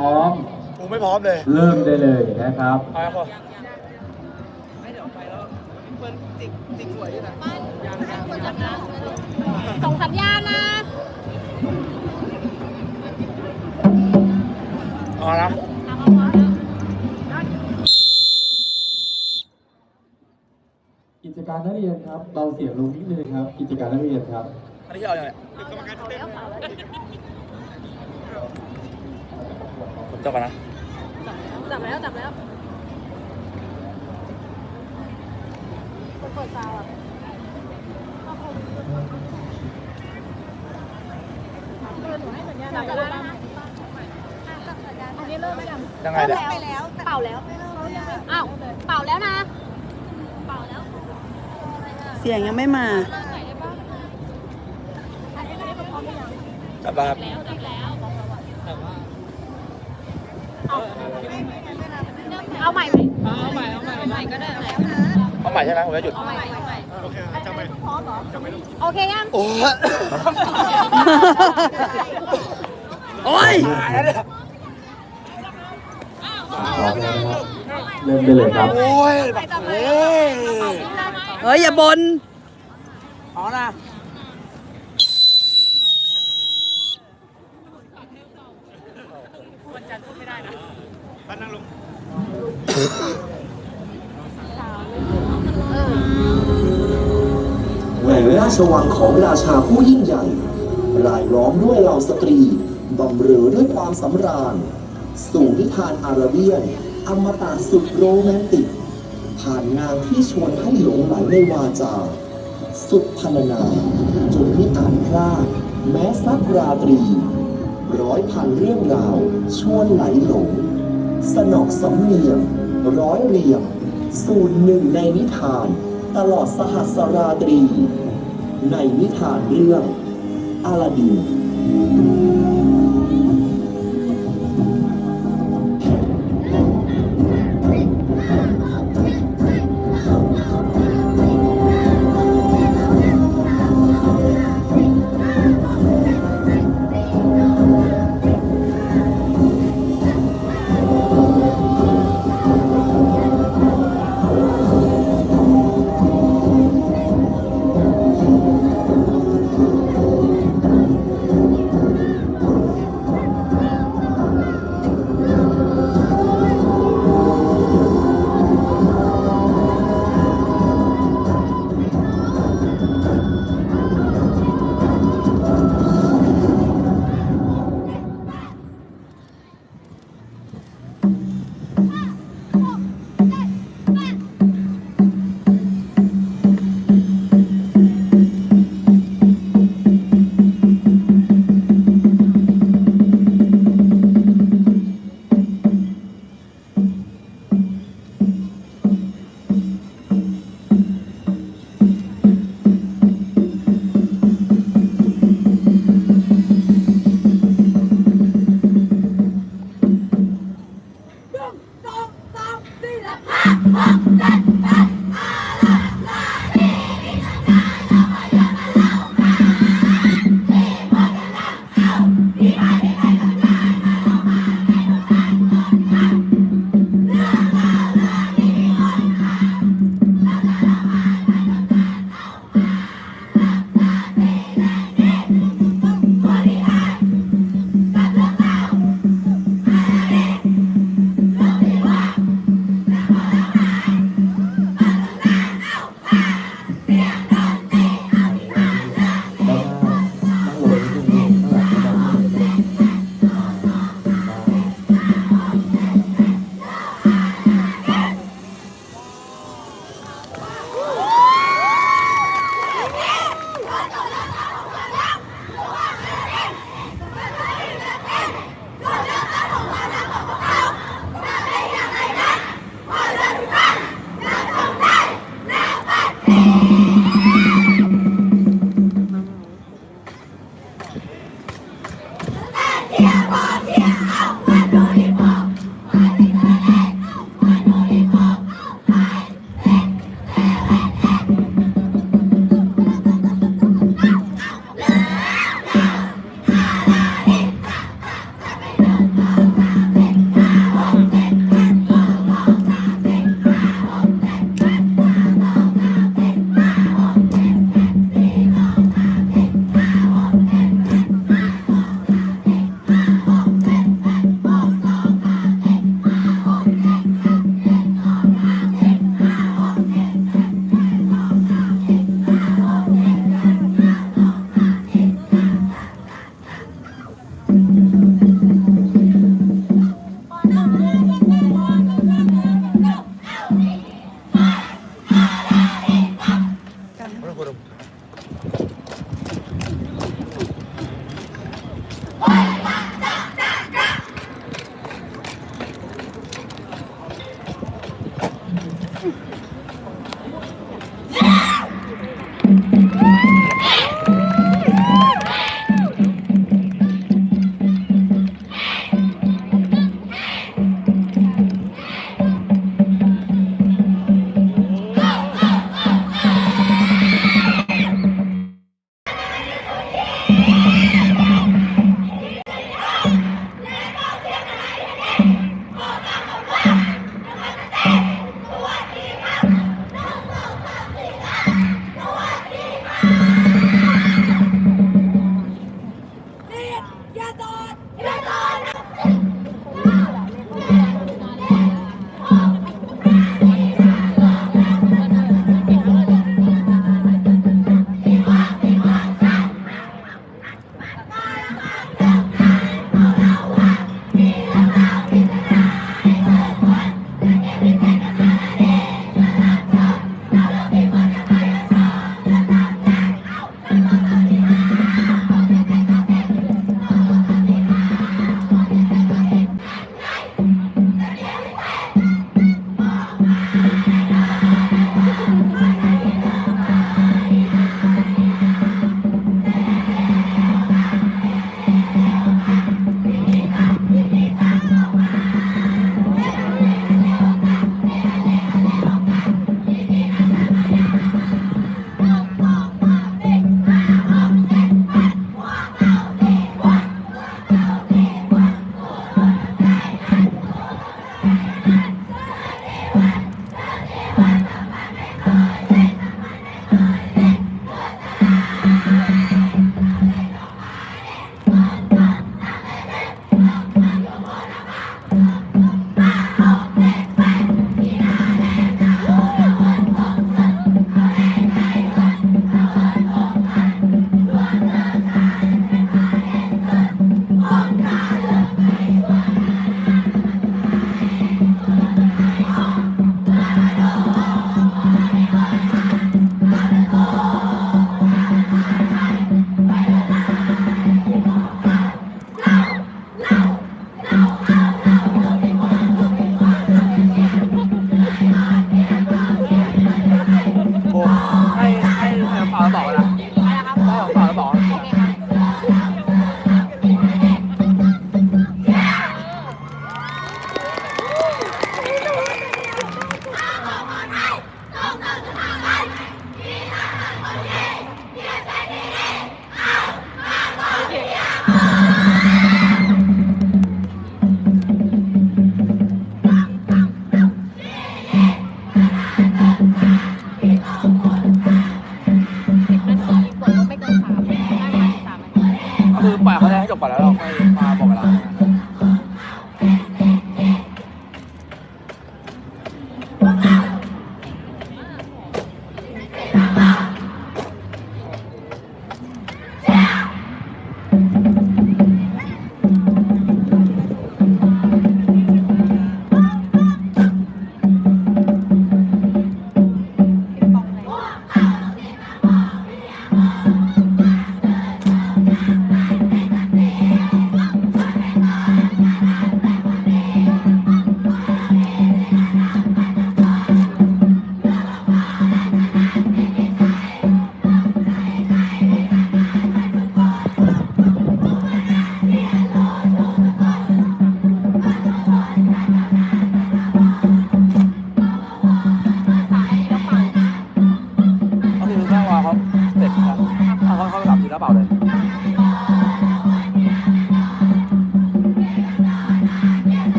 พร้อม กูไม่พร้อมเลยเริ่มได้เลยนะครับ ไปครับพ่อส่งสัญญาณนะเอาละกิจการนักเรียนครับเบาเสียงลงนิดนึงครับ กิจการนักเรียนครับ อันนี้เอาอย่างไรผมจั บก่อนนะจับแล้วจับแล้วเปิดซาวอะจับแล้วนะอันนี้เริ่มยังยังไงเนี่ยไปแล้วเป่าแล้วอ้าวเป่าแล้วนะเป่าแล้วเสียงยังไม่มาจับมาครับ เอาใหม่ไหมเอาใหม่เอาใหม่เอาใหม่ก็ได้เอาใหม่ใช่ไหมผมจะหยุด เอาใหม่เอาใหม่โอเคจำไหมพร้อมเหรอโอเคยังโอ้ยโอ้ยตายแล้วเนี่ยพร้อมแล้วนะครับเริ่มได้เลยครับ โอ้ยแบบเฮ้ยเฮ้ยอย่าบนเอานะแหวนราชวังของราชาผู้ยิ่งใหญ่ รายล้อมด้วยเหล่าสตรีบำเรอด้วยความสำราญ สู่นิทานอาราเบียน อมตะสุดโรแมนติก ผ่านงานที่ชวนให้หลงไหลในวาจา สุดพรรณนาจนมิอาจพลาดแม้สักราตรี ร้อยพันเรื่องราวชวนไหลหลง สนอกสำเนียงร้อยเรียง สูตรหนึ่งในนิทาน ตลอดสหัสราตรี ในนิทานเรื่องอลาดิน Yeah.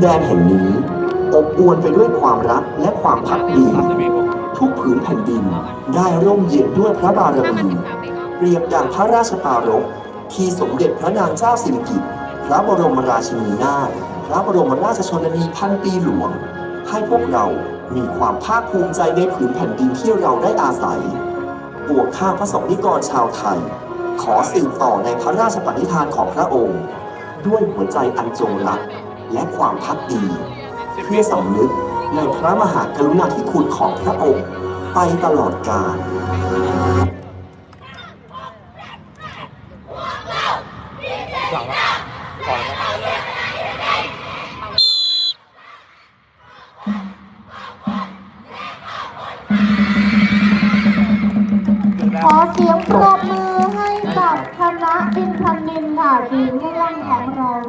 แดินแดนแห่งนี้อบอวลไปด้วยความรักและความพักดี ทุกผืนแผ่นดินได้ร่มเย็นด้วยพระบารมีเองก็เปรียบดังพระราชปรารภที่สมเด็จพระนางเจ้าสิริกิติ์พระบรมราชินีนาถพระบรมราชชนนีพันปีหลวง ให้พวกเรามีความภาคภูมิใจในผืนแผ่นดินที่เราได้อาศัยปวกข้าพระสงฆ์นิกรชาวไทย ขอสืบต่อในพระราชปณิธานของพระองค์ ด้วยหัวใจอันจงรัก และความพักดี เพื่อสำนึกในพระมหากรุณาธิคุณของพระองค์ไปตลอดกาล